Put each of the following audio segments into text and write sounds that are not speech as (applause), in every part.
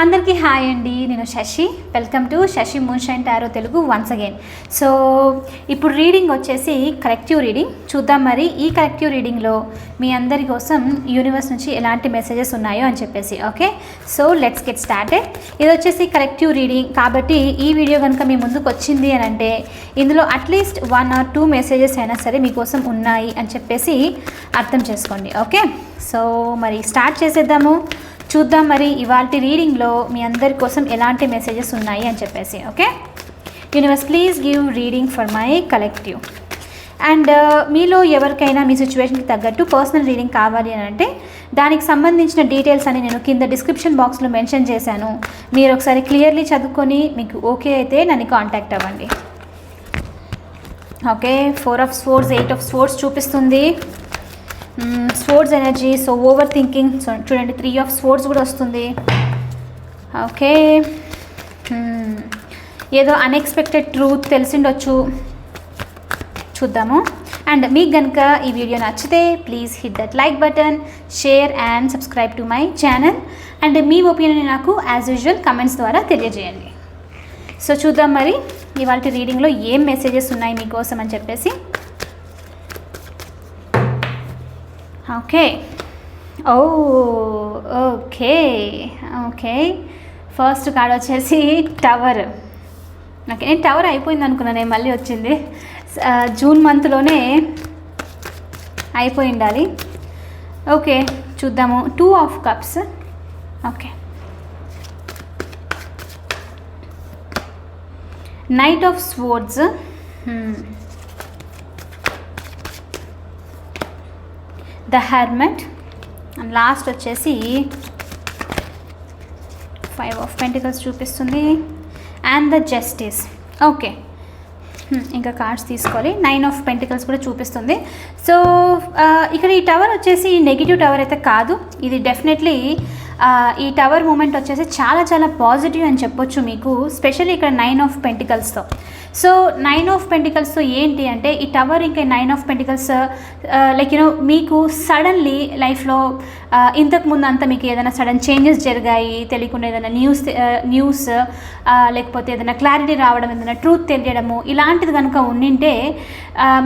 అందరికీ హాయ్ అండి నేను Sashi. Welcome to Sashi moonshine tarot Telugu once again so ఇప్పుడు రీడింగ్ వచ్చేసి కలెక్టివ్ రీడింగ్ చూద్దాం మరి ఈ కలెక్టివ్ రీడింగ్లో మీ అందరి కోసం యూనివర్స్ నుంచి ఎలాంటి మెసేజెస్ ఉన్నాయో అని చెప్పేసి okay so let's get started ఇది వచ్చేసి కలెక్టివ్ రీడింగ్ కాబట్టి ఈ వీడియో కనుక మీ ముందుకు వచ్చింది అని అంటే ఇందులో at least one or two messages అయినా సరే మీకోసం ఉన్నాయి అని చెప్పేసి అర్థం చేసుకోండి ఓకే సో మరి స్టార్ట్ చేసేద్దాము. చూద్దాం మరి ఇవాళ రీడింగ్లో మీ అందరి కోసం ఎలాంటి మెసేజెస్ ఉన్నాయి అని చెప్పేసి okay? Universe please give reading for my collective and మీలో ఎవరికైనా మీ సిచ్యువేషన్కి తగ్గట్టు పర్సనల్ రీడింగ్ కావాలి అని అంటే దానికి సంబంధించిన డీటెయిల్స్ అని నేను కింద డిస్క్రిప్షన్ బాక్స్లో మెన్షన్ చేశాను. మీరు ఒకసారి క్లియర్లీ చదువుకొని మీకు ఓకే అయితే నన్ను కాంటాక్ట్ అవ్వండి. Okay four of swords eight of swords చూపిస్తుంది. Swords energy so over thinking so చూడండి త్రీ ఆఫ్ స్పోర్ట్స్ కూడా వస్తుంది. ఓకే. ఏదో అన్ఎక్స్పెక్టెడ్ ట్రూత్ తెలిసిండొచ్చు. చూద్దాము. అండ్ మీకు కనుక ఈ వీడియో నచ్చితే please hit that like button share and subscribe to my channel and me opinion నాకు యాజ్ యూజువల్ కమెంట్స్ ద్వారా తెలియజేయండి. సో చూద్దాం మరి ఇవాళ రీడింగ్లో ఏం మెసేజెస్ ఉన్నాయి మీకోసం అని చెప్పేసి. Okay oh okay okay first card వచ్చేసి టవర్ ఓకే నేను టవర్ అయిపోయింది అనుకున్నాను నేను మళ్ళీ వచ్చింది. Uh, జూన్ మంత్లోనే అయిపోయి ఉండాలి. ఓకే చూద్దాము. Two of cups okay knight of swords the hermit and last వచ్చేసి ఫైవ్ ఆఫ్ పెంటికల్స్ చూపిస్తుంది. And the justice. ఓకే. ఇంకా కార్డ్స్ తీసుకోవాలి. నైన్ ఆఫ్ పెంటికల్స్ కూడా చూపిస్తుంది. సో ఇక్కడ ఈ టవర్ వచ్చేసి నెగిటివ్ టవర్ అయితే కాదు. ఇది డెఫినెట్లీ ఈ టవర్ మూమెంట్ వచ్చేసి చాలా చాలా పాజిటివ్ అని చెప్పొచ్చు మీకు స్పెషల్లీ ఇక్కడ నైన్ ఆఫ్ పెంటికల్స్తో. సో నైన్ ఆఫ్ పెంటికల్స్ ఏంటి అంటే ఈ టవర్ ఇంకా nine of pentacles like you know మీకు సడన్లీ లైఫ్లో ఇంతకు ముందు అంతా మీకు ఏదైనా సడన్ చేంజెస్ జరిగాయి? తెలియకుండా ఏదైనా న్యూస్ న్యూస్ లేకపోతే ఏదైనా క్లారిటీ రావడం ఏదైనా ట్రూత్ తెలియడము ఇలాంటిది కనుక ఉండింటే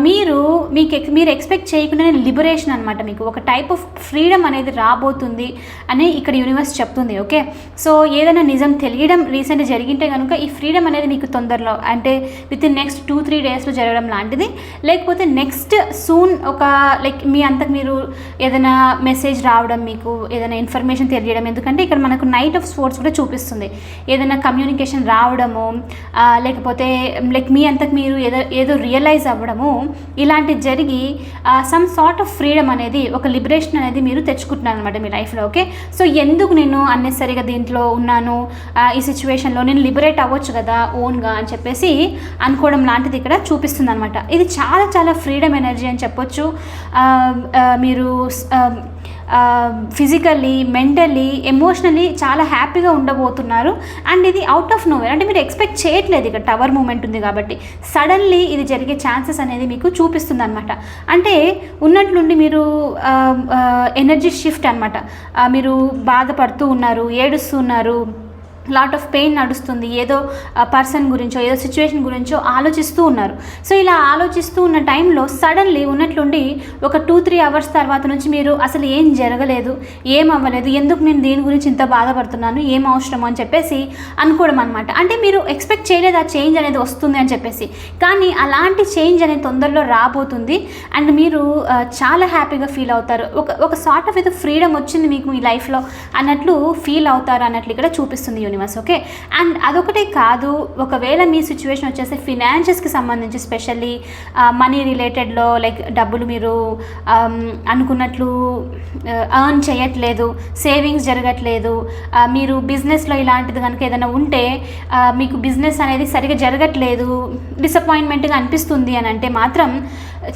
మీరు మీకు మీరు ఎక్స్పెక్ట్ చేయకుండానే లిబరేషన్ అనమాట మీకు. ఒక టైప్ ఆఫ్ ఫ్రీడమ్ అనేది రాబోతుంది అని ఇక్కడ యూనివర్స్ చెప్తుంది ఓకే? సో ఏదైనా నిజం తెలియడం రీసెంట్ జరిగింటే కనుక ఈ ఫ్రీడమ్ అనేది మీకు తొందరలో అంటే within next two three డేస్లో జరగడం లాంటిది. లేకపోతే నెక్స్ట్ సూన్ ఒక లైక్ మీ అంతకు మీరు ఏదైనా మెసేజ్ రావడం మీకు ఏదైనా ఇన్ఫర్మేషన్ తెలియడం ఎందుకంటే ఇక్కడ మనకు నైట్ ఆఫ్ స్పోర్ట్స్ కూడా చూపిస్తుంది. ఏదైనా కమ్యూనికేషన్ రావడము లేకపోతే లైక్ మీ అంతకు మీరు ఏదో ఏదో రియలైజ్ అవ్వడము ఇలాంటివి జరిగి సమ్ సార్ట్ ఆఫ్ ఫ్రీడమ్ అనేది ఒక లిబరేషన్ అనేది మీరు తెచ్చుకుంటున్నారు అనమాట మీ లైఫ్లో ఓకే సో ఎందుకు నేను అన్నెసరిగా దీంట్లో ఉన్నాను? ఈ సిచ్యువేషన్లో నేను లిబరేట్ అవ్వచ్చు కదా ఓన్గా అని చెప్పేసి అనుకోవడం లాంటిది ఇక్కడ చూపిస్తుంది అనమాట ఇది చాలా చాలా ఫ్రీడమ్ ఎనర్జీ అని చెప్పొచ్చు. మీరు ఫిజికల్లీ మెంటల్లీ ఎమోషనల్లీ చాలా హ్యాపీగా ఉండబోతున్నారు. అండ్ ఇది అవుట్ ఆఫ్ నోవేర్ అంటే మీరు ఎక్స్పెక్ట్ చేయట్లేదు ఇక్కడ టవర్ మూమెంట్ ఉంది కాబట్టి. సడన్లీ ఇది జరిగే ఛాన్సెస్ అనేది మీకు చూపిస్తుంది అనమాట అంటే ఉన్నట్లుండి మీరు ఎనర్జీ షిఫ్ట్ అనమాట మీరు బాధపడుతూ ఉన్నారు ఏడుస్తున్నారు లాట్ ఆఫ్ పెయిన్ నడుస్తుంది. ఏదో పర్సన్ గురించో ఏదో సిచ్యువేషన్ గురించో ఆలోచిస్తూ ఉన్నారు. సో ఇలా ఆలోచిస్తూ ఉన్న టైంలో సడన్లీ ఉన్నట్లుండి ఒక టూ త్రీ అవర్స్ తర్వాత నుంచి మీరు అసలు ఏం జరగలేదు ఏం అవ్వలేదు ఎందుకు నేను దీని గురించి ఇంత బాధపడుతున్నాను ఏం అవసరం అని చెప్పేసి అనుకోవడం అనమాట అంటే మీరు ఎక్స్పెక్ట్ చేయలేదు ఆ చేంజ్ అనేది వస్తుంది అని చెప్పేసి. కానీ అలాంటి చేంజ్ అనేది తొందరలో రాబోతుంది అండ్ మీరు చాలా హ్యాపీగా ఫీల్ అవుతారు. ఒక ఒక సార్ట్ ఆఫ్ ఏదో ఫ్రీడమ్ వచ్చింది మీకు మీ లైఫ్లో అన్నట్లు ఫీల్ అవుతారు అన్నట్లు ఇక్కడ చూపిస్తుంది యూనివర్స్ ఓకే అండ్ అదొకటే కాదు ఒకవేళ మీ సిచ్యువేషన్ వచ్చేసి ఫినాన్షియస్కి సంబంధించి స్పెషల్లీ మనీ రిలేటెడ్లో లైక్ డబ్బులు మీరు um, అనుకున్నట్లు uh, ఎర్న్ చేయట్లేదు సేవింగ్స్ జరగట్లేదు uh, మీరు బిజినెస్లో ఇలాంటిది కనుక ఏదైనా ఉంటే uh, మీకు బిజినెస్ అనేది సరిగా జరగట్లేదు డిసప్పాయింట్మెంట్గా అనిపిస్తుంది అని అంటే మాత్రం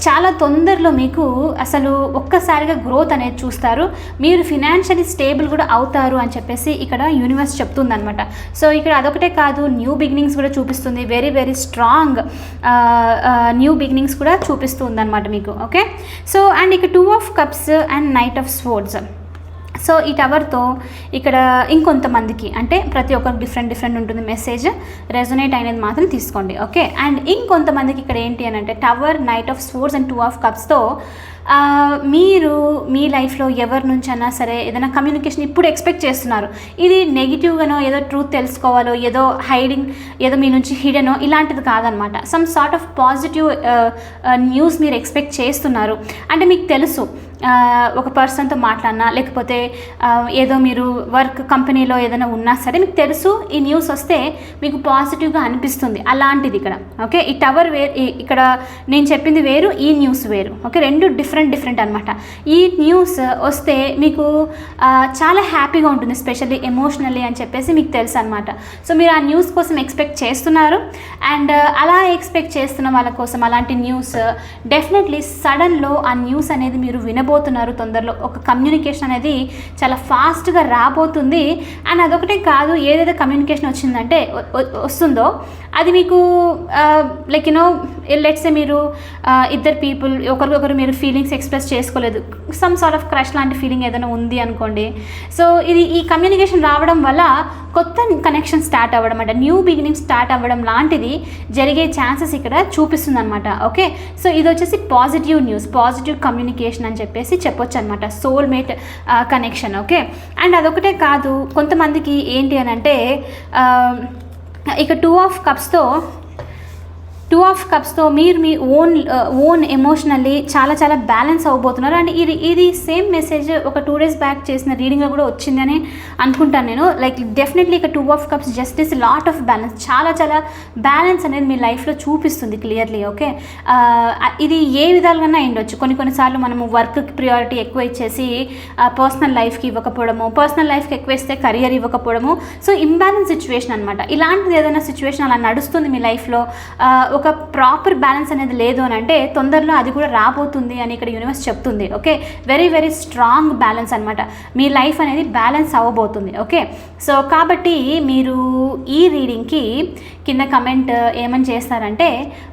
చాలా తొందరలో మీకు అసలు ఒక్కసారిగా గ్రోత్ అనేది చూస్తారు. మీరు ఫినాన్షియలీ స్టేబుల్ కూడా అవుతారు అని చెప్పేసి ఇక్కడ యూనివర్స్ చెప్తుందనమాట సో ఇక్కడ అదొకటే కాదు న్యూ బిగినింగ్స్ కూడా చూపిస్తుంది. Very very strong new beginnings కూడా చూపిస్తుంది అనమాట మీకు ఓకే సో అండ్ ఇక two of cups and knight of swords so ఈ టవర్తో ఇక్కడ ఇంకొంతమందికి అంటే ప్రతి ఒక్కరికి డిఫరెంట్ డిఫరెంట్ ఉంటుంది మెసేజ్ రెజొనేట్ అయినది మాత్రం తీసుకోండి ఓకే? అండ్ ఇంకొంతమందికి ఇక్కడ ఏంటి అని అంటే tower knight of swords and two of కప్స్తో మీరు మీ లైఫ్లో ఎవరి నుంచైనా సరే ఏదైనా కమ్యూనికేషన్ ఇప్పుడు ఎక్స్పెక్ట్ చేస్తున్నారు. ఇది నెగిటివ్గానో ఏదో ట్రూత్ తెలుసుకోవాలో ఏదో హైడింగ్ ఏదో మీ నుంచి హిడెనో ఇలాంటిది కాదనమాట. Some sort of positive news మీరు ఎక్స్పెక్ట్ చేస్తున్నారు. అంటే మీకు తెలుసు ఒక పర్సన్తో మాట్లాడినా లేకపోతే ఏదో మీరు వర్క్ కంపెనీలో ఏదైనా ఉన్నా సరే మీకు తెలుసు ఈ న్యూస్ వస్తే మీకు పాజిటివ్గా అనిపిస్తుంది. అలాంటిది ఇక్కడ ఓకే ఈ టవర్ వేరు ఈ- ఇక్కడ నేను చెప్పింది వేరు ఈ న్యూస్ వేరు ఓకే రెండు డిఫరెంట్ డిఫరెంట్ అనమాట ఈ న్యూస్ వస్తే మీకు చాలా హ్యాపీగా ఉంటుంది స్పెషల్లీ ఎమోషనల్లీ అని చెప్పేసి మీకు తెలుసు అనమాట సో మీరు ఆ న్యూస్ కోసం ఎక్స్పెక్ట్ చేస్తున్నారు. అండ్ అలా ఎక్స్పెక్ట్ చేస్తున్న వాళ్ళ కోసం అలాంటి న్యూస్ డెఫినెట్లీ సడన్లో ఆ న్యూస్ అనేది మీరు వినబోతున్నారు తొందరలో. ఒక కమ్యూనికేషన్ అనేది చాలా ఫాస్ట్గా రాబోతుంది. అండ్ అదొకటే కాదు ఏదైతే కమ్యూనికేషన్ వచ్చిందంటే వస్తుందో అది మీకు లైక్ యూనో లెట్సే మీరు ఇద్దరు పీపుల్ ఒకరికొకరు మీరు ఫీలింగ్స్ ఎక్స్ప్రెస్ చేసుకోలేదు. సమ్ సార్ట్ ఆఫ్ క్రష్ లాంటి ఫీలింగ్ ఏదైనా ఉంది అనుకోండి. సో ఇది ఈ కమ్యూనికేషన్ రావడం వల్ల కొత్త కనెక్షన్ స్టార్ట్ అవ్వడం అంటే న్యూ బిగినింగ్ స్టార్ట్ అవ్వడం లాంటిది జరిగే ఛాన్సెస్ ఇక్కడ చూపిస్తుంది అనమాట ఓకే? సో ఇది వచ్చేసి పాజిటివ్ న్యూస్ పాజిటివ్ కమ్యూనికేషన్ అని చెప్పి. చెప్పేసి చెప్పొచ్చు అనమాట సోల్మేట్ కనెక్షన్ ఓకే అండ్ అదొకటే కాదు కొంతమందికి ఏంటి అని అంటే ఇక టూ ఆఫ్ కప్స్తో టూ ఆఫ్ కప్స్తో మీరు మీ ఓన్ ఓన్ ఎమోషనల్లీ చాలా చాలా బ్యాలెన్స్ అవ్వబోతున్నారు. అండ్ ఇది ఇది సేమ్ మెసేజ్ ఒక టూ డేస్ బ్యాక్ చేసిన రీడింగ్లో కూడా వచ్చిందని అనుకుంటాను నేను. లైక్ డెఫినెట్లీ ఇక two of cups justice lot of balance చాలా చాలా బ్యాలెన్స్ అనేది మీ లైఫ్లో చూపిస్తుంది క్లియర్లీ ఓకే uh, ఇది ఏ విధాలుగా అయ్యుండొచ్చు. కొన్ని కొన్నిసార్లు మనము వర్క్కి ప్రియారిటీ ఎక్కువ ఇచ్చేసి uh, పర్సనల్ లైఫ్కి ఇవ్వకపోవడము పర్సనల్ లైఫ్కి ఎక్కువ ఇస్తే కెరియర్ ఇవ్వకపోవడము. సో ఇంబ్యాలెన్స్ సిచ్యువేషన్ అనమాట ఇలాంటిది ఏదైనా సిచ్యువేషన్ అలా నడుస్తుంది మీ లైఫ్లో ఒక ప్రాపర్ బ్యాలెన్స్ అనేది లేదు అని అంటే తొందరలో అది కూడా రాబోతుంది అని ఇక్కడ యూనివర్స్ చెప్తుంది okay very very strong balance అనమాట మీ లైఫ్ అనేది బ్యాలెన్స్ అవ్వబోతుంది ఓకే సో కాబట్టి మీరు ఈ రీడింగ్కి కింద కమెంట్ ఏమని చేస్తారంటే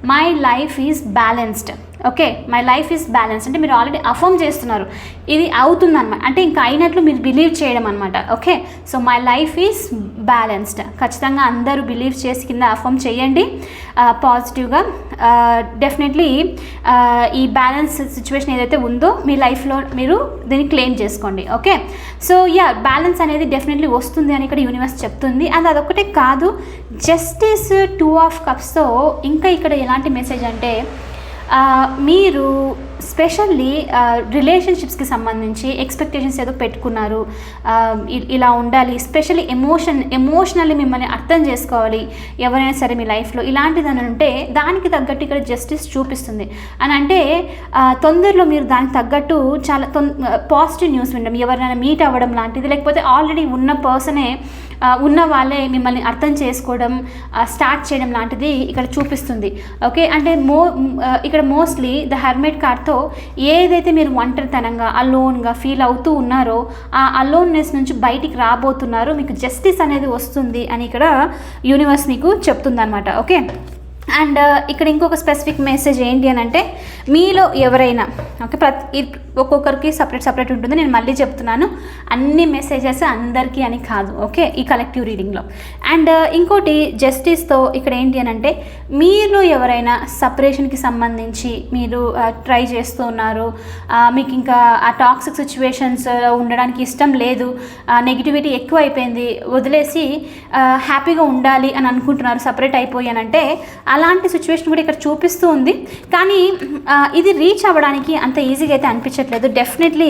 my life is balanced okay my life is balance అంటే మీరు ఆల్రెడీ అఫర్మ్ చేస్తున్నారు. ఇది అవుతుంది అనమాట అంటే ఇంకా అయినట్లు మీరు బిలీవ్ చేయడం అనమాట okay so my life is balanced ఖచ్చితంగా అందరూ బిలీవ్ చేసి కింద అఫర్మ్ చేయండి. Uh, పాజిటివ్గా డెఫినెట్లీ uh, uh, ఈ బ్యాలెన్స్ సిచ్యువేషన్ ఏదైతే ఉందో మీ లైఫ్లో మీరు దీన్ని క్లెయిమ్ చేసుకోండి. ఓకే సో యా బ్యాలెన్స్ అనేది డెఫినెట్లీ వస్తుంది అని ఇక్కడ యూనివర్స్ చెప్తుంది. అండ్ అదొకటే కాదు జస్టిస్ టూ ఆఫ్ కప్స్తో ఇంకా ఇక్కడ ఎలాంటి మెసేజ్ అంటే మీరు స్పెషల్లీ రిలేషన్షిప్స్కి సంబంధించి ఎక్స్పెక్టేషన్స్ ఏదో పెట్టుకున్నారు. ఇ- ఇలా ఉండాలి స్పెషల్లీ ఎమోషన్ ఎమోషనల్లీ మిమ్మల్ని అర్థం చేసుకోవాలి ఎవరైనా సరే మీ లైఫ్లో. ఇలాంటిదని ఉంటే దానికి తగ్గట్టు ఇక్కడ జస్టిస్ చూపిస్తుంది. అని అంటే తొందరలో మీరు దానికి తగ్గట్టు చాలా తొం పాజిటివ్ న్యూస్ వినడం ఎవరైనా మీట్ అవ్వడం లాంటిది లేకపోతే ఆల్రెడీ ఉన్న పర్సనే ఉన్న వాళ్ళే మిమ్మల్ని అర్థం చేసుకోవడం స్టార్ట్ చేయడం లాంటిది ఇక్కడ చూపిస్తుంది. ఓకే అంటే మో ఇక్కడ మోస్ట్లీ ద హెర్మెట్ కార్డ్తో ఏదైతే మీరు ఒంటరితనంగా అలోన్గా ఫీల్ అవుతూ ఉన్నారో ఆ అలోన్నెస్ నుంచి బయటికి రాబోతున్నారో మీకు జస్టిస్ అనేది వస్తుంది అని ఇక్కడ యూనివర్స్ మీకు చెప్తుందనమాట ఓకే అండ్ ఇక్కడ ఇంకొక స్పెసిఫిక్ మెసేజ్ ఏంటి అని అంటే మీలో ఎవరైనా ఓకే ప్రతి ఒక్కొక్కరికి సపరేట్ సపరేట్ ఉంటుంది. నేను మళ్ళీ చెప్తున్నాను. అన్ని మెసేజెస్ అందరికీ అని కాదు ఓకే ఈ కలెక్టివ్ రీడింగ్లో అండ్ uh, ఇంకోటి జస్టిస్తో ఇక్కడ ఏంటి అని అంటే మీలో ఎవరైనా సపరేషన్కి సంబంధించి మీరు uh, ట్రై చేస్తూ ఉన్నారు uh, మీకు ఇంకా ఆ టాక్సిక్ సిచ్యువేషన్స్ ఉండడానికి ఇష్టం లేదు నెగిటివిటీ ఎక్కువ అయిపోయింది వదిలేసి హ్యాపీగా ఉండాలి అని అనుకుంటున్నారు సపరేట్ అయిపోయానంటే అలాంటి సిచ్యువేషన్ కూడా ఇక్కడ చూపిస్తూ ఉంది. కానీ ఇది రీచ్ అవ్వడానికి అంత ఈజీగా అయితే అనిపించట్లేదు. డెఫినెట్లీ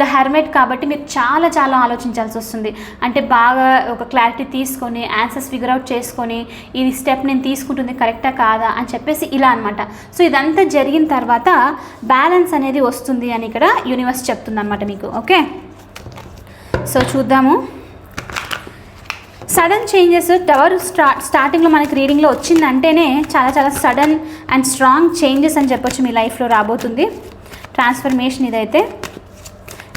ద హెర్మెట్ కాబట్టి మీరు చాలా చాలా ఆలోచించాల్సి వస్తుంది. అంటే బాగా ఒక క్లారిటీ తీసుకొని ఆన్సర్స్ ఫిగర్ అవుట్ చేసుకొని ఇది స్టెప్ నేను తీసుకుంటుంది కరెక్టా కాదా అని చెప్పేసి ఇలా అనమాట సో ఇదంతా జరిగిన తర్వాత బ్యాలెన్స్ అనేది వస్తుంది అని ఇక్కడ యూనివర్స్ చెప్తుంది అనమాట మీకు. ఓకే సో చూద్దాము. సడన్ చేంజెస్ టవర్ స్టార్ స్టార్టింగ్లో మనకి రీడింగ్లో వచ్చిందంటేనే చాలా చాలా సడన్ అండ్ స్ట్రాంగ్ చేంజెస్ అని చెప్పొచ్చు మీ లైఫ్లో రాబోతుంది. ట్రాన్స్ఫర్మేషన్ ఇదైతే.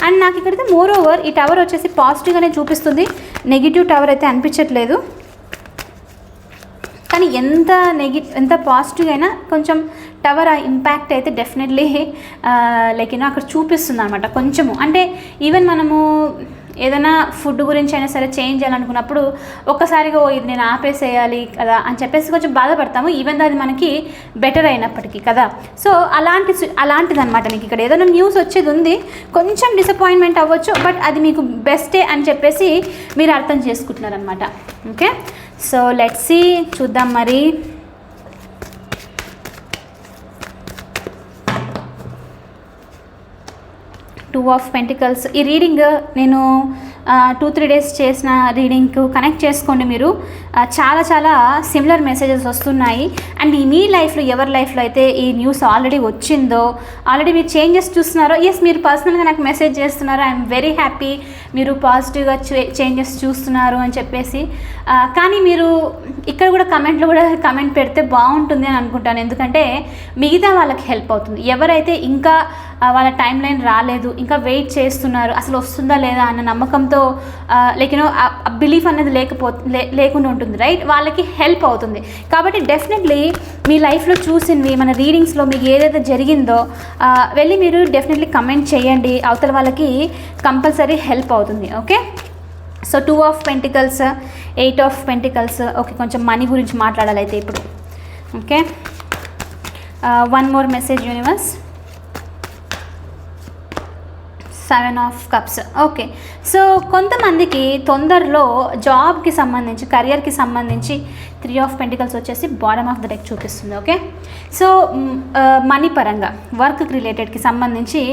అండ్ నాకు ఇక్కడైతే మోర్ ఓవర్ ఈ టవర్ వచ్చేసి పాజిటివ్గానే చూపిస్తుంది. నెగిటివ్ టవర్ అయితే అనిపించట్లేదు. కానీ ఎంత నెగి ఎంత పాజిటివ్ అయినా కొంచెం టవర్ ఆ ఇంపాక్ట్ అయితే డెఫినెట్లీ లైక్ యూనో అక్కడ చూపిస్తుంది అనమాట కొంచెము. అంటే ఈవెన్ మనము ఏదైనా ఫుడ్ గురించి అయినా సరే చేంజ్ చేయాలనుకున్నప్పుడు ఒక్కసారిగా ఓ ఇది నేను ఆపేసేయాలి కదా అని చెప్పేసి కొంచెం బాధపడతాము. ఈవెన్ అది మనకి బెటర్ అయినప్పటికీ కదా. సో అలాంటి అలాంటిది అనమాట మీకు ఇక్కడ. ఏదైనా న్యూస్ వచ్చేది ఉంది కొంచెం డిసప్పాయింట్మెంట్ అవ్వచ్చు బట్ అది మీకు బెస్టే అని చెప్పేసి మీరు అర్థం చేసుకుంటున్నారనమాట ఓకే సో లెట్స్ సి చూద్దాం మరి. Two of pentacles. ఈ రీడింగ్ నేను టూ త్రీ డేస్ చేసిన రీడింగ్కు కనెక్ట్ చేసుకోండి మీరు. చాలా చాలా సిమిలర్ మెసేజెస్ వస్తున్నాయి. అండ్ ఈ మీ లైఫ్లో ఎవరి లైఫ్లో అయితే ఈ న్యూస్ ఆల్రెడీ వచ్చిందో ఆల్రెడీ మీరు చేంజెస్ చూస్తున్నారో ఎస్ మీరు పర్సనల్గా నాకు మెసేజ్ చేస్తున్నారు. ఐఎమ్ వెరీ హ్యాపీ మీరు పాజిటివ్గా చేంజెస్ చూస్తున్నారు అని చెప్పేసి. కానీ మీరు ఇక్కడ కూడా కమెంట్లో కూడా కమెంట్ పెడితే బాగుంటుంది అని అనుకుంటాను. ఎందుకంటే మిగతా వాళ్ళకి హెల్ప్ అవుతుంది. ఎవరైతే ఇంకా వాళ్ళ టైం లైన్ రాలేదు ఇంకా వెయిట్ చేస్తున్నారు అసలు వస్తుందా లేదా అన్న నమ్మకంతో లైక్ యూనో బిలీఫ్ అనేది లేకపో లే- లేకుండా ఉంటుంది రైట్ వాళ్ళకి హెల్ప్ అవుతుంది. కాబట్టి డెఫినెట్లీ మీ లైఫ్లో చూసినవి మన రీడింగ్స్లో మీకు ఏదైతే జరిగిందో వెళ్ళి మీరు డెఫినెట్లీ కమెంట్ చేయండి. అవతల వాళ్ళకి కంపల్సరీ హెల్ప్ అవుతుంది okay so two of pentacles eight of pentacles okay కొంచెం మనీ గురించి మాట్లాడాలి అయితే ఇప్పుడు okay one more message universe seven of cups. Okay. So కొంతమందికి తొందరలో జాబ్కి సంబంధించి కెరియర్కి సంబంధించి త్రీ ఆఫ్ పెంటికల్స్ వచ్చేసి బాటమ్ ఆఫ్ ద డెక్ చూపిస్తుంది ఓకే సో మనీ పరంగా వర్క్ రిలేటెడ్కి సంబంధించి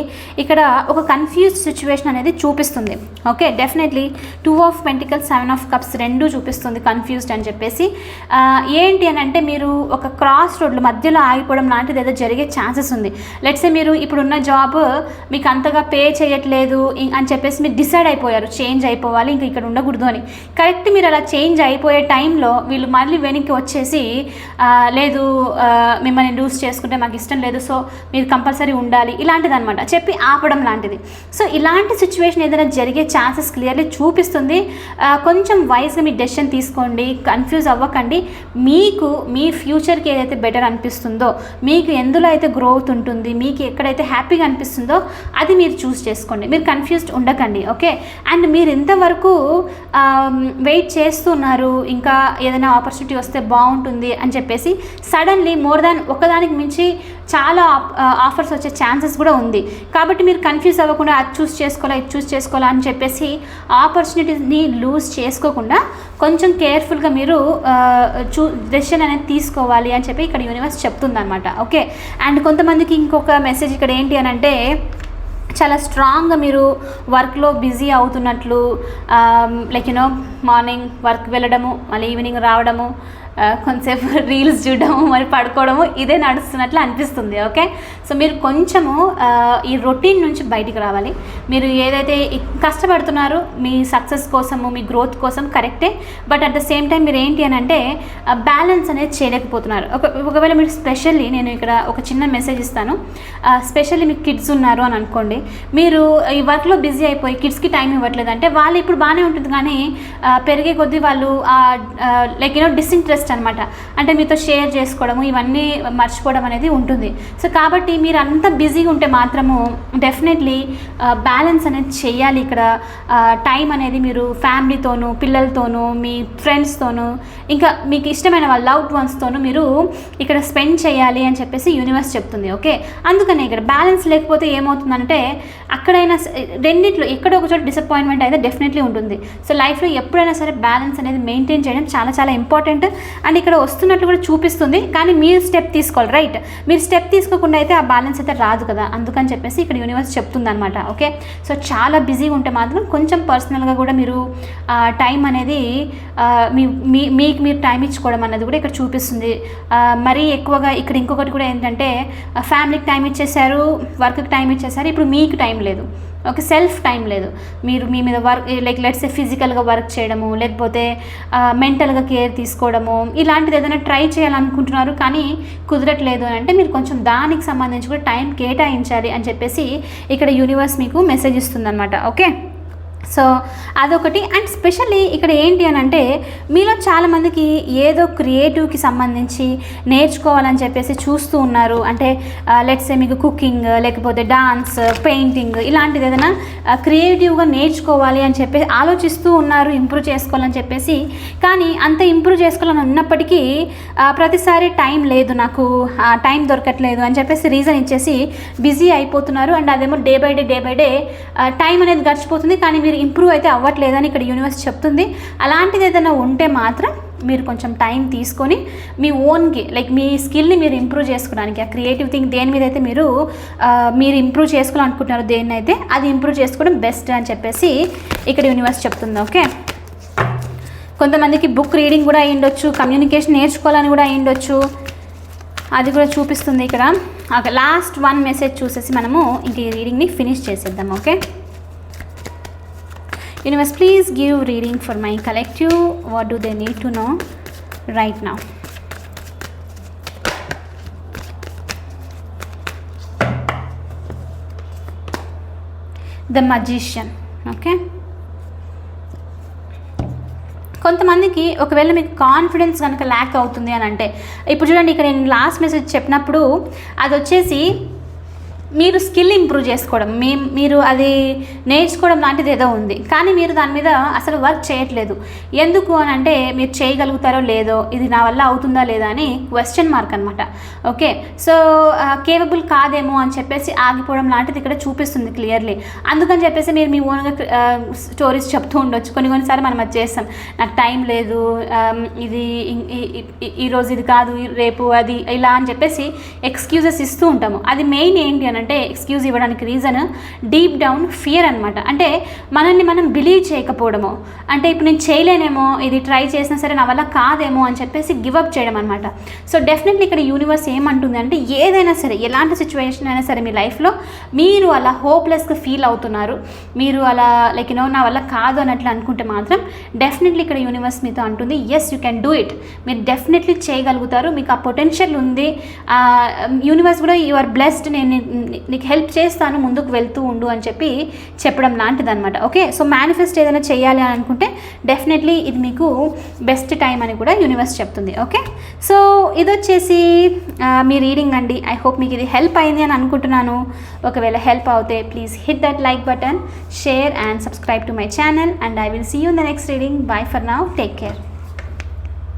ఇక్కడ ఒక కన్ఫ్యూజ్ సిచ్యువేషన్ అనేది చూపిస్తుంది okay definitely two of pentacles seven of cups రెండు చూపిస్తుంది కన్ఫ్యూజ్డ్ అని చెప్పేసి. Uh, ఏంటి అని అంటే మీరు ఒక క్రాస్ రోడ్లు మధ్యలో ఆగిపోవడం లాంటిది ఏదో జరిగే ఛాన్సెస్ ఉంది. లెట్సే మీరు ఇప్పుడున్న జాబ్ మీకు అంతగా పే చేయట్లేదు అని చెప్పేసి మీరు డిసైడ్ అయిపోయారు చేంజ్ అయిపోవాలి ఇంకా ఇక్కడ ఉండకూడదు అని. కరెక్ట్ మీరు అలా చేంజ్ అయిపోయే టైంలో వీళ్ళు మళ్ళీ వెనక్కి వచ్చేసి లేదు మిమ్మల్ని లూజ్ చేసుకుంటే మాకు ఇష్టం లేదు సో మీరు కంపల్సరీ ఉండాలి ఇలాంటిది అనమాట చెప్పి ఆపడం లాంటిది. సో ఇలాంటి సిచ్యువేషన్ ఏదైనా జరిగే ఛాన్సెస్ క్లియర్లీ చూపిస్తుంది. కొంచెం వైజ్గా మీ డెసిషన్ తీసుకోండి కన్ఫ్యూజ్ అవ్వకండి. మీకు మీ ఫ్యూచర్కి ఏదైతే బెటర్ అనిపిస్తుందో మీకు ఎందులో అయితే గ్రోత్ ఉంటుంది మీకు ఎక్కడైతే హ్యాపీగా అనిపిస్తుందో అది మీరు చూస్ చేసుకోండి. మీరు కన్ఫ్యూజ్డ్ ఉండకండి ఓకే అండ్ మీరు ఇంతవరకు వెయిట్ చేస్తున్నారు ఇంకా ఏదైనా ఆపర్చునిటీ వస్తే బాగుంటుంది అని చెప్పేసి సడన్లీ మోర్ దాన్ ఒకదానికి మించి చాలా ఆఫర్స్ వచ్చే ఛాన్సెస్ కూడా ఉంది. కాబట్టి మీరు కన్ఫ్యూజ్ అవ్వకుండా అది చూస్ చేసుకోవాలా ఇది చూస్ చేసుకోవాలా అని చెప్పేసి ఆపర్చునిటీని లూజ్ చేసుకోకుండా కొంచెం కేర్ఫుల్గా మీరు చూ డెసిషన్ అనేది తీసుకోవాలి అని చెప్పి ఇక్కడ యూనివర్స్ చెప్తుంది అనమాట ఓకే అండ్ కొంతమందికి ఇంకొక మెసేజ్ ఇక్కడ ఏంటి అని అంటే చాలా స్ట్రాంగ్గా మీరు వర్క్లో బిజీ అవుతున్నట్లు లైక్ యూనో మార్నింగ్ వర్క్ వెళ్ళడము మళ్ళీ ఈవినింగ్ రావడము కొంతసేపు (laughs) రీల్స్ చూడడము మరి పడుకోవడము ఇదే నడుస్తున్నట్లు అనిపిస్తుంది ఓకే? సో మీరు కొంచెము ఈ రొటీన్ నుంచి బయటికి రావాలి. మీరు ఏదైతే కష్టపడుతున్నారో మీ సక్సెస్ కోసము మీ గ్రోత్ కోసం కరెక్టే but at the same time మీరు ఏంటి అని అంటే బ్యాలెన్స్ అనేది చేయలేకపోతున్నారు. ఒక ఒకవేళ మీరు స్పెషల్లీ నేను ఇక్కడ ఒక చిన్న మెసేజ్ ఇస్తాను. స్పెషల్లీ మీకు కిడ్స్ ఉన్నారు అని అనుకోండి. మీరు ఈ వర్క్లో బిజీ అయిపోయి కిడ్స్కి టైం ఇవ్వట్లేదు అంటే వాళ్ళు ఇప్పుడు బాగానే ఉంటుంది కానీ పెరిగే కొద్దీ వాళ్ళు లైక్ యూనో డిసింట్రెస్ట్ అనమాట అంటే మీతో షేర్ చేసుకోవడము ఇవన్నీ మర్చిపోవడం అనేది ఉంటుంది. సో కాబట్టి మీరు అంత బిజీగా ఉంటే మాత్రము డెఫినెట్లీ బ్యాలెన్స్ అనేది చేయాలి ఇక్కడ. టైం అనేది మీరు ఫ్యామిలీతోనూ పిల్లలతోనూ మీ ఫ్రెండ్స్తోనూ ఇంకా మీకు ఇష్టమైన వాళ్ళ లవ్డ్ వన్స్తోనూ మీరు ఇక్కడ స్పెండ్ చేయాలి అని చెప్పేసి యూనివర్స్ చెప్తుంది ఓకే అందుకనే ఇక్కడ బ్యాలెన్స్ లేకపోతే ఏమవుతుందంటే అక్కడైనా రెండిట్లో ఎక్కడో ఒక చోట డిసప్పాయింట్మెంట్ అయితే డెఫినెట్లీ ఉంటుంది. సో లైఫ్లో ఎప్పుడైనా సరే బ్యాలెన్స్ అనేది మెయింటైన్ చేయడం చాలా చాలా ఇంపార్టెంట్ అండ్ ఇక్కడ వస్తున్నట్లు కూడా చూపిస్తుంది. కానీ మీరు స్టెప్ తీసుకోవాలి రైట్ మీరు స్టెప్ తీసుకోకుండా అయితే ఆ బ్యాలెన్స్ అయితే రాదు కదా. అందుకని చెప్పేసి ఇక్కడ యూనివర్స్ చెప్తుంది అనమాట ఓకే సో చాలా బిజీగా ఉంటే మాత్రం కొంచెం పర్సనల్గా కూడా మీరు టైం అనేది మీ మీ మీకు మీరు టైం ఇచ్చుకోవడం అనేది కూడా ఇక్కడ చూపిస్తుంది. మరీ ఎక్కువగా ఇక్కడ ఇంకొకటి కూడా ఏంటంటే ఫ్యామిలీకి టైం ఇచ్చేసారు వర్క్కి టైం ఇచ్చేసారు ఇప్పుడు మీకు టైం లేదు. ఒక సెల్ఫ్ టైం లేదు. మీరు మీ మీద వర్క్ లైక్ లెట్స్ ఫిజికల్గా వర్క్ చేయడము లేకపోతే మెంటల్గా కేర్ తీసుకోవడము ఇలాంటిది ఏదైనా ట్రై చేయాలనుకుంటున్నారు కానీ కుదరట్లేదు అని అంటే మీరు కొంచెం దానికి సంబంధించి కూడా టైం కేటాయించాలి అని చెప్పేసి ఇక్కడ యూనివర్స్ మీకు మెసేజ్ ఇస్తుంది అనమాట ఓకే? సో అదొకటి. అండ్ స్పెషల్లీ ఇక్కడ ఏంటి అని అంటే మీలో చాలామందికి ఏదో క్రియేటివ్కి సంబంధించి నేర్చుకోవాలని చెప్పేసి చూస్తూ ఉన్నారు. అంటే లెట్స్ ఏ మీకు కుకింగ్ లేకపోతే డాన్స్ పెయింటింగ్ ఇలాంటిది ఏదైనా క్రియేటివ్గా నేర్చుకోవాలి అని చెప్పేసి ఆలోచిస్తూ ఉన్నారు ఇంప్రూవ్ చేసుకోవాలని చెప్పేసి. కానీ అంత ఇంప్రూవ్ చేసుకోవాలని ఉన్నప్పటికీ ప్రతిసారి టైం లేదు నాకు టైం దొరకట్లేదు అని చెప్పేసి రీజన్ ఇచ్చేసి బిజీ అయిపోతున్నారు. అండ్ అదేమో day by day day by day time అనేది గడిచిపోతుంది. కానీ మీరు ఇంప్రూవ్ అయితే అవ్వట్లేదని ఇక్కడ యూనివర్స్ చెప్తుంది. అలాంటిది ఏదైనా ఉంటే మాత్రం మీరు కొంచెం టైం తీసుకొని మీ ఓన్కి లైక్ మీ స్కిల్ని మీరు ఇంప్రూవ్ చేసుకోవడానికి ఆ క్రియేటివ్ థింగ్ దేని మీద అయితే మీరు మీరు ఇంప్రూవ్ చేసుకోవాలనుకుంటున్నారో దేన్ని అయితే అది ఇంప్రూవ్ చేసుకోవడం బెస్ట్ అని చెప్పేసి ఇక్కడ యూనివర్స్ చెప్తుంది ఓకే కొంతమందికి బుక్ రీడింగ్ కూడా అయ్యిండొచ్చు కమ్యూనికేషన్ నేర్చుకోవాలని కూడా అయ్యిండొచ్చు. అది కూడా చూపిస్తుంది ఇక్కడ. లాస్ట్ వన్ మెసేజ్ చూసేసి మనము ఇంక ఈ రీడింగ్ని ఫినిష్ చేసేద్దాం okay universe please give reading for my collective what do they need to know right now the magician okay కొంతమందికి ఒకవేళ మీకు కాన్ఫిడెన్స్ కనుక ల్యాక్ అవుతుంది అని అంటే ఇప్పుడు చూడండి ఇక్కడ నేను లాస్ట్ మెసేజ్ చెప్పినప్పుడు అది వచ్చేసి మీరు స్కిల్ ఇంప్రూవ్ చేసుకోవడం మీ మీరు అది నేర్చుకోవడం లాంటిది ఏదో ఉంది. కానీ మీరు దాని మీద అసలు వర్క్ చేయట్లేదు. ఎందుకు అని అంటే మీరు చేయగలుగుతారో లేదో ఇది నా వల్ల అవుతుందా లేదా అని క్వశ్చన్ మార్క్ అనమాట ఓకే సో కేపబుల్ కాదేమో అని చెప్పేసి ఆగిపోవడం లాంటిది ఇక్కడ చూపిస్తుంది క్లియర్లీ అందుకని చెప్పేసి మీరు మీ ఓన్గా స్టోరీస్ చెప్తూ ఉండొచ్చు. కొన్ని కొన్నిసార్లు మనం అది చేస్తాం. నాకు టైం లేదు ఇది ఈరోజు ఇది కాదు రేపు అది ఇలా అని చెప్పేసి ఎక్స్క్యూజెస్ ఇస్తూ ఉంటాము. అది మెయిన్ ఏంటి అని అంటే ఎక్స్క్యూజ్ ఇవ్వడానికి రీజన్ డీప్ డౌన్ ఫియర్ అనమాట అంటే మనల్ని మనం బిలీవ్ చేయకపోవడము. అంటే ఇప్పుడు నేను చేయలేనేమో ఇది ట్రై చేసినా సరే నా వల్ల కాదేమో అని చెప్పేసి గివప్ చేయడం అనమాట సో డెఫినెట్లీ ఇక్కడ యూనివర్స్ ఏమంటుంది అంటే ఏదైనా సరే ఎలాంటి సిచ్యువేషన్ అయినా సరే మీ లైఫ్లో మీరు అలా హోప్లెస్గా ఫీల్ అవుతున్నారు. మీరు అలా లైక్ యూనో నా వల్ల కాదు అన్నట్లు అనుకుంటే మాత్రం డెఫినెట్లీ ఇక్కడ యూనివర్స్ మీతో అంటుంది yes you can do it మీరు డెఫినెట్లీ చేయగలుగుతారు. మీకు ఆ పొటెన్షియల్ ఉంది. యూనివర్స్ కూడా యు ఆర్ బ్లెస్డ్ నేను నీకు హెల్ప్ చేస్తాను ముందుకు వెళ్తూ ఉండు అని చెప్పి చెప్పడం లాంటిదనమాట ఓకే సో మేనిఫెస్ట్ ఏదైనా చేయాలి అని అనుకుంటే డెఫినెట్లీ ఇది మీకు బెస్ట్ టైం అని కూడా యూనివర్స్ చెప్తుంది. ఓకే సో ఇది వచ్చేసి మీ రీడింగ్ అండి. ఐ హోప్ మీకు ఇది హెల్ప్ అయింది అని అనుకుంటున్నాను. ఒకవేళ హెల్ప్ అవుతే please hit that like button share and subscribe to my channel and I will see you the next reading bye for now take care